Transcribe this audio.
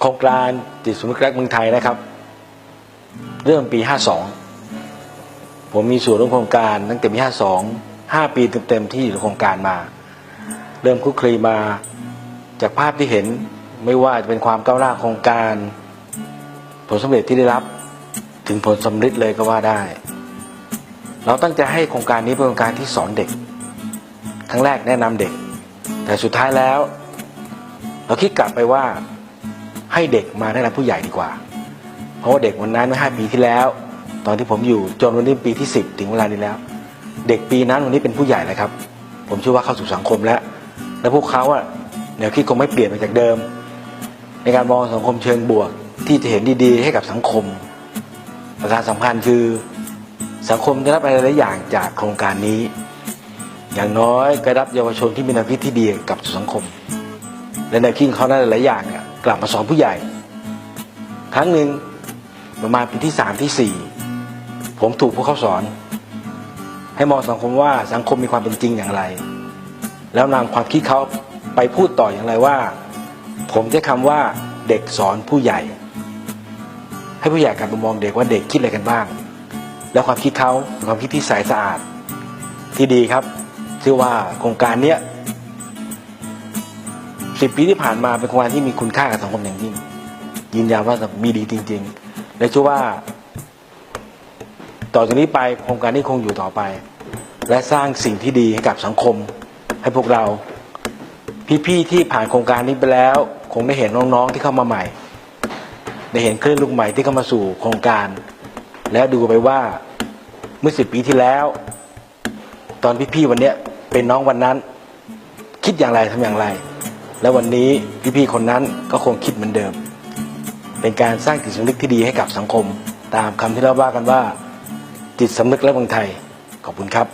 โครงการจิตสำนึกรักเมืองไทยนะครับ เริ่มปี 52 ผมมีส่วนร่วมโครงการตั้งแต่ปี 52 5 ปีเต็มๆที่อยู่ในโครงการมา เริ่มคุกคลีมาจากภาพที่เห็นไม่ว่าจะเป็นความก้าวหน้าโครงการ ผลสำเร็จที่ได้รับถึงผลสำเร็จเลยก็ว่าได้ เราตั้งใจให้โครงการนี้เป็นโครงการที่สอนเด็ก ครั้งแรกแนะนำเด็ก แต่สุดท้ายแล้ว เราคิดกลับไปว่า ให้เด็กมาแนะนำผู้ใหญ่ดีกว่า เพราะว่าเด็กวันนั้นเมื่อห้าปีที่แล้ว ตอนที่ผมอยู่จนวันนี้ปีที่สิบถึงเวลานี้แล้ว เด็กปีนั้นวันนี้เป็นผู้ใหญ่แล้วครับ ผมเชื่อว่าเข้าสู่สังคมแล้ว และพวกเขาอะแนวคิดคงไม่เปลี่ยนไปจากเดิม ในการมองสังคมเชิงบวกที่จะเห็นดีๆ ให้กับสังคม ประการสำคัญคือสังคมจะรับอะไรหลายอย่างจากโครงการนี้ อย่างน้อยก็รับเยาวชนที่มีแนวคิดที่ดีกับสังคม และแนวคิดเขานั้นหลายอย่างเนี่ย ลับมาสอนผู้ใหญ่ ครั้งหนึ่งประมาณปีที่สามที่สี่ผมถูกพวกเขาสอน ให้มองสังคมว่าสังคมมีความเป็นจริงอย่างไร แล้วนำความคิดเขาไปพูดต่ออย่างไรว่า ผมใช้คำว่าเด็กสอนผู้ใหญ่ ให้ผู้ใหญ่กลับมามองเด็กว่าเด็กคิดอะไรกันบ้าง แล้วความคิดเขาเป็นความคิดที่ใสสะอาด ที่ดีครับชื่อว่าโครงการเนี้ย สิบปีที่ผ่านมาเป็นโครงการที่มีคุณค่ากับสังคมอย่างยิ่งยืนยันว่ามีดีจริง ๆ และเชื่อว่า ต่อจากนี้ไปโครงการนี้คงอยู่ต่อไป และสร้างสิ่งที่ดีให้กับสังคม ให้พวกเรา พี่ๆที่ผ่านโครงการนี้ไปแล้ว คงได้เห็นน้องๆที่เข้ามาใหม่ ได้เห็นคลื่นลูกใหม่ที่เข้ามาสู่โครงการ แล้วดูไปว่าเมื่อสิบปีที่แล้ว ตอนพี่ๆวันเนี้ยเป็นน้องวันนั้น คิดอย่างไรทำอย่างไร และววันนี้พี่ๆคนนั้นก็คงคิดเหมือนเดิม เป็นการสร้างจิตสำนึกที่ดีให้กับสังคม ตามคำที่เราว่ากันว่า จิตสำนึกและเมืองไทย ขอบคุณครับ